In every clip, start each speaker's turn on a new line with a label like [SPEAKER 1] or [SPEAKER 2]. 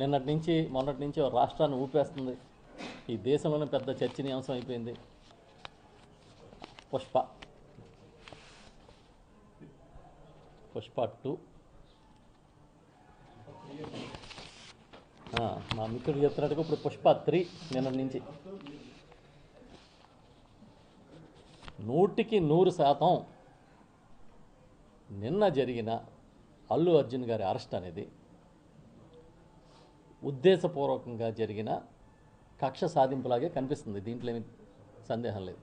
[SPEAKER 1] నిన్నటి నుంచి మొన్నటి నుంచి రాష్ట్రాన్ని ఊపేస్తుంది. ఈ దేశంలోనే పెద్ద చర్చనీయాంశం అయిపోయింది. పుష్ప. పుష్ప టూ. మా మిత్రుడు చెప్తున్నట్టుగా ఇప్పుడు పుష్ప త్రీ నిన్న నుంచి. నూటికి నూరు శాతం నిన్న జరిగిన అల్లు అర్జున్ గారి అరెస్ట్ అనేది ఉద్దేశపూర్వకంగా జరిగిన కక్ష సాధింపులాగే కనిపిస్తుంది. దీంట్లో ఏమి సందేహం లేదు.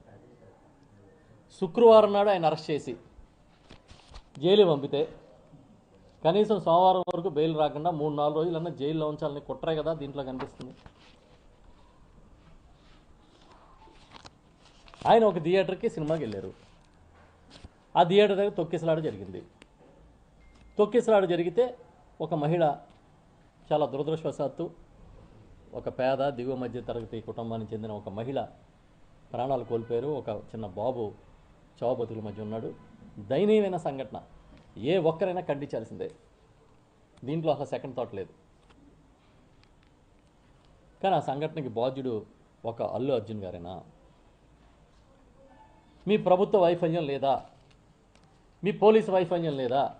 [SPEAKER 1] శుక్రవారం నాడు ఆయన అరెస్ట్ చేసి జైలు పంపితే కనీసం సోమవారం వరకు బెయిల్ రాకుండా మూడు నాలుగు రోజులన్నా జైల్లో ఉంచాలని కుట్రే కదా దీంట్లో కనిపిస్తుంది. ఆయన ఒక థియేటర్కి సినిమాకి వెళ్ళారు. ఆ థియేటర్ దగ్గర తొక్కిసలాట జరిగింది. తొక్కిసలాట జరిగితే ఒక మహిళ చాలా దురదృష్టవశాత్తు ఒక పేద దిగువ మధ్య తరగతి కుటుంబానికి చెందిన ఒక మహిళ ప్రాణాలు కోల్పోయారు. ఒక చిన్న బాబు చావబతుల మధ్య ఉన్నాడు. దయనీయమైన సంఘటన. ఏ ఒక్కరైనా ఖండించాల్సిందే. దీంట్లో అసలు సెకండ్ థాట్ లేదు. కానీ ఆ సంఘటనకి బాధ్యుడు ఒక అల్లు అర్జున్ గారేనా? మీ ప్రభుత్వ వైఫల్యం లేదా? మీ పోలీసు వైఫల్యం లేదా?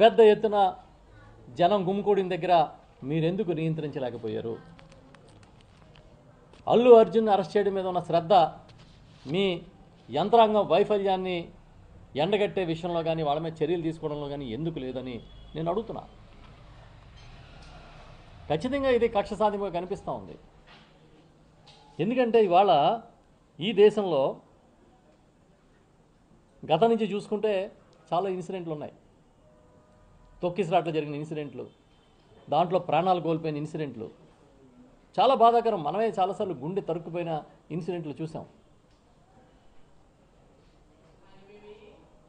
[SPEAKER 1] పెద్ద ఎత్తున జనం గుమ్మికూడిన దగ్గర మీరెందుకు నియంత్రించలేకపోయారు? అల్లు అర్జున్ అరెస్ట్ చేయడం మీద ఉన్న శ్రద్ధ మీ యంత్రాంగం వైఫల్యాన్ని ఎండగట్టే విషయంలో కానీ వాళ్ళ మీద చర్యలు తీసుకోవడంలో కానీ ఎందుకు లేదని నేను అడుగుతున్నా. ఖచ్చితంగా ఇది కక్ష సాధింపుగా కనిపిస్తూ ఉంది. ఎందుకంటే ఇవాళ ఈ దేశంలో గత నుంచి చూసుకుంటే చాలా ఇన్సిడెంట్లు ఉన్నాయి. తొక్కిసలాట్లో జరిగిన ఇన్సిడెంట్లు దాంట్లో ప్రాణాలు కోల్పోయిన ఇన్సిడెంట్లు. చాలా బాధాకరం. మనమే చాలాసార్లు గుండె తరుక్కుపోయిన ఇన్సిడెంట్లు చూసాం.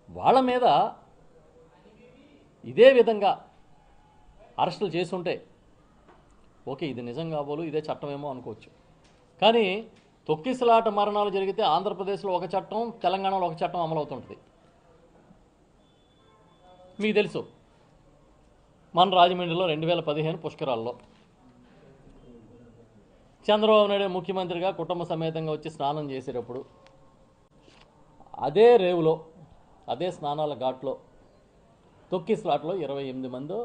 [SPEAKER 1] వాళ్ళ మీద ఇదే విధంగా అరెస్టులు చేసుంటే ఓకే ఇది నిజం కాబోలు ఇదే చట్టమేమో అనుకోవచ్చు. కానీ తొక్కిసలాట మరణాలు జరిగితే ఆంధ్రప్రదేశ్లో ఒక చట్టం తెలంగాణలో ఒక చట్టం అమలవుతుంటుంది. మీకు తెలుసు మన రాజమండ్రిలో రెండు వేల పదిహేను పుష్కరాల్లో. చంద్రబాబు నాయుడు ముఖ్యమంత్రిగా కుటుంబ సమేతంగా వచ్చి స్నానం చేసేటప్పుడు అదే రేవులో అదే స్నానాల ఘాట్లో తొక్కి స్లాట్లో ఇరవై ఎనిమిది మంది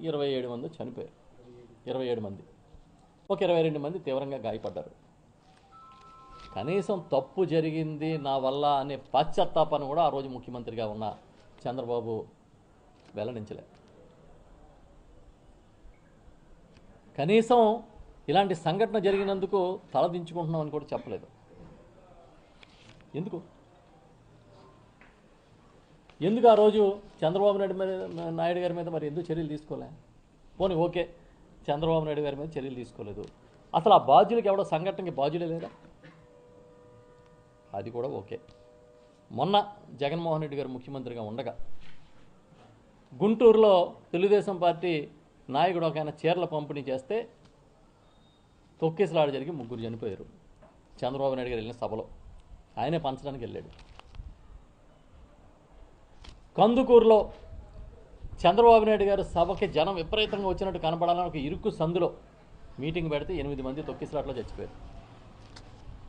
[SPEAKER 1] ఇరవై ఏడు మంది చనిపోయారు. ఇరవై ఏడు మంది. ఒక ఇరవై రెండు మంది తీవ్రంగా గాయపడ్డారు. కనీసం తప్పు జరిగింది నా వల్ల అనే పశ్చాత్తాపాన్ని కూడా ఆ రోజు ముఖ్యమంత్రిగా ఉన్న చంద్రబాబు వెల్లడించలే కనీసం ఇలాంటి సంఘటన జరిగినందుకు తలదించుకుంటున్నామని కూడా చెప్పలేదు. ఎందుకు? ఎందుకు ఆ రోజు చంద్రబాబు నాయుడు మీద నాయుడు గారి మీద మరి ఎందుకు చర్యలు తీసుకోలే? పోనీ ఓకే చంద్రబాబు నాయుడు గారి మీద చర్యలు తీసుకోలేదు. అసలు ఆ బాధ్యులకి ఎవడో సంఘటనకి బాధ్యులే లేదా? అది కూడా ఓకే. మొన్న జగన్మోహన్ రెడ్డి గారు ముఖ్యమంత్రిగా ఉండగా గుంటూరులో తెలుగుదేశం పార్టీ నాయకుడు ఒక ఆయన చీరల పంపిణీ చేస్తే తొక్కేసలాడు జరిగి ముగ్గురు చనిపోయారు. చంద్రబాబు నాయుడు గారు వెళ్ళిన సభలో. ఆయనే పంచడానికి వెళ్ళాడు. కందుకూరులో చంద్రబాబు నాయుడు గారు సభకి జనం విపరీతంగా వచ్చినట్టు కనపడాలని ఒక ఇరుకు సందులో మీటింగ్ పెడితే ఎనిమిది మంది తొక్కిసలాట్లో చచ్చిపోయారు.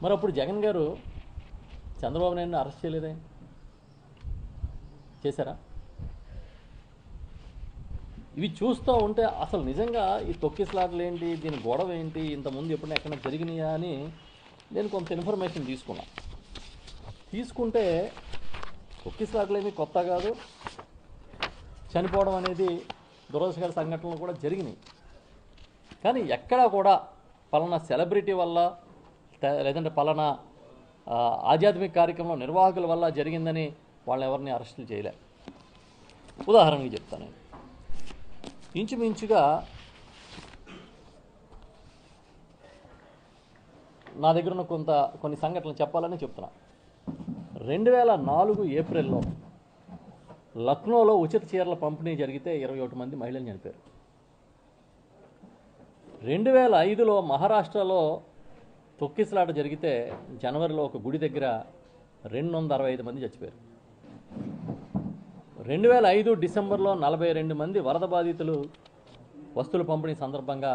[SPEAKER 1] మరి అప్పుడు జగన్ గారు చంద్రబాబు నాయుడుని అరెస్ట్ చేయలేదే? చేశారా? ఇవి చూస్తూ ఉంటే అసలు నిజంగా ఈ తొక్కిసలాటలు ఏంటి దీని గొడవ ఏంటి ఇంతకుముందు ఎప్పుడైనా ఎక్కడ జరిగినాయా అని నేను కొంత ఇన్ఫర్మేషన్ తీసుకున్నా. తీసుకుంటే తొక్కిసలాటలు ఏమీ కొత్త కాదు. చనిపోవడం అనేది దురదృష్టకర సంఘటనలు కూడా జరిగినాయి. కానీ ఎక్కడా కూడా పలానా సెలబ్రిటీ వల్ల లేదంటే పలానా ఆధ్యాత్మిక కార్యక్రమం నిర్వాహకుల వల్ల జరిగిందని వాళ్ళని ఎవరిని అరెస్టులు చేయలే. ఉదాహరణకి చెప్తాను నేను. ఇంచుమించుగా నా దగ్గర ఉన్న కొంత కొన్ని సంఘటనలు చెప్పాలని చెప్తున్నా. రెండు వేల నాలుగు ఏప్రిల్లో లక్నోలో ఉచిత చీరల పంపిణీ జరిగితే ఇరవై ఒకటి మంది మహిళలు చనిపోయారు. రెండు వేల ఐదులో మహారాష్ట్రలో తొక్కిసలాట జరిగితే జనవరిలో ఒక గుడి దగ్గర రెండు వందల అరవై ఐదు మంది చచ్చిపోయారు. రెండు వేల ఐదు డిసెంబర్లో నలభై రెండు మంది వరద బాధితులు వస్తువులు పంపిణీ సందర్భంగా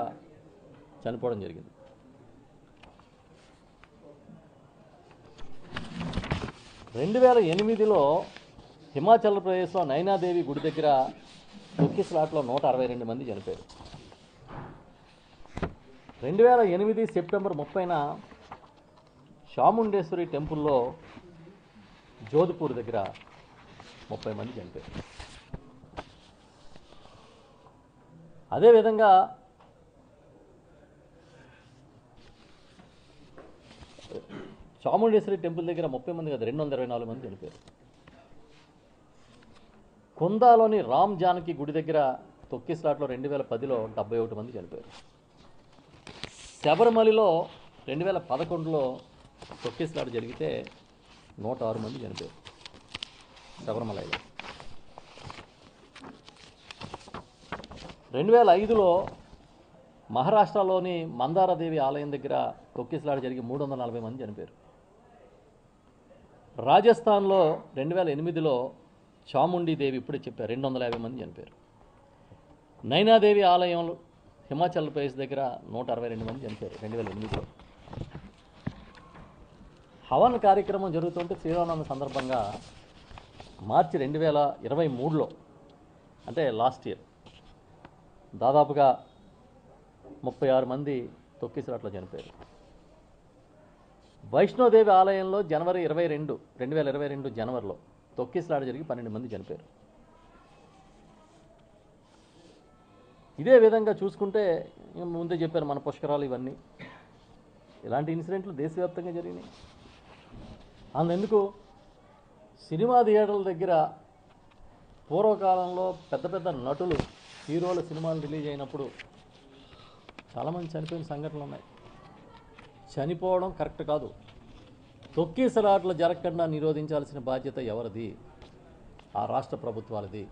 [SPEAKER 1] చనిపోవడం జరిగింది. రెండు వేల ఎనిమిదిలో హిమాచల్ ప్రదేశ్లో నైనాదేవి గుడి దగ్గర తొక్కిసలాట్లో నూట అరవై రెండు మంది చనిపోయారు. రెండు వేల ఎనిమిది సెప్టెంబర్ ముప్పైన చాముండేశ్వరి టెంపుల్లో జోధ్పూర్ దగ్గర ముప్పై మంది చనిపోయారు. అదేవిధంగా చాముండేశ్వరి టెంపుల్ దగ్గర ముప్పై మంది కదా రెండు వందల ఇరవై నాలుగు మంది చనిపోయారు. కుందాలోని రామ్ జానకి గుడి దగ్గర తొక్కిస్లాట్లో రెండు వేల పదిలో డెబ్బై ఒకటి మంది చనిపోయారు. శబరిమలలో రెండు వేల పదకొండులో తొక్కిస్లాట్ జరిగితే నూట ఆరు మంది చనిపోయారు. శబరిమలలో. రెండు వేల ఐదులో మహారాష్ట్రలోని మందారదేవి ఆలయం దగ్గర తొక్కిసలాట జరిగి మూడు వందల నలభై మంది చనిపోయారు. రాజస్థాన్లో రెండు వేల ఎనిమిదిలో చాముండి దేవి ఇప్పుడే చెప్పారు రెండు వందల యాభై మంది చనిపోయారు. నైనాదేవి ఆలయంలో హిమాచల్ ప్రదేశ్ దగ్గర నూట అరవై రెండు మంది చనిపోయారు రెండు వేల ఎనిమిదిలో హవన్ కార్యక్రమం జరుగుతుంటే శ్రీరామనవమి సందర్భంగా మార్చి రెండు వేల ఇరవై మూడులో అంటే లాస్ట్ ఇయర్ దాదాపుగా ముప్పై ఆరు మంది తొక్కిసలాట్లో చనిపోయారు. వైష్ణోదేవి ఆలయంలో జనవరి ఇరవై రెండు రెండు వేల ఇరవై రెండు జనవరిలో తొక్కిసలాట జరిగి పన్నెండు మంది చనిపోయారు. ఇదే విధంగా చూసుకుంటే ముందే చెప్పారు మన పుష్కరాలు ఇవన్నీ. ఇలాంటి ఇన్సిడెంట్లు దేశవ్యాప్తంగా జరిగినాయి. అందుకు సినిమా థియేటర్ల దగ్గర పూర్వకాలంలో పెద్ద పెద్ద నటులు హీరోల సినిమాలు రిలీజ్ అయినప్పుడు చాలామంది చనిపోయిన సంఘటనలు ఉన్నాయి. చనిపోవడం కరెక్ట్ కాదు. తొక్కేసలాట్లు జరగకుండా నిరోధించాల్సిన బాధ్యత ఎవరిది? ఆ రాష్ట్ర ప్రభుత్వాలది.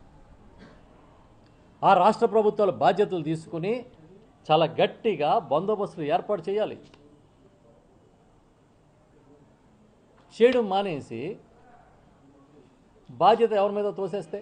[SPEAKER 1] ఆ రాష్ట్ర ప్రభుత్వాల బాధ్యతలు తీసుకుని చాలా గట్టిగా బందోబస్తులు ఏర్పాటు చేయాలి. చేయడం మానేసి బాధ్యత ఎవరి మీద తోసేస్తే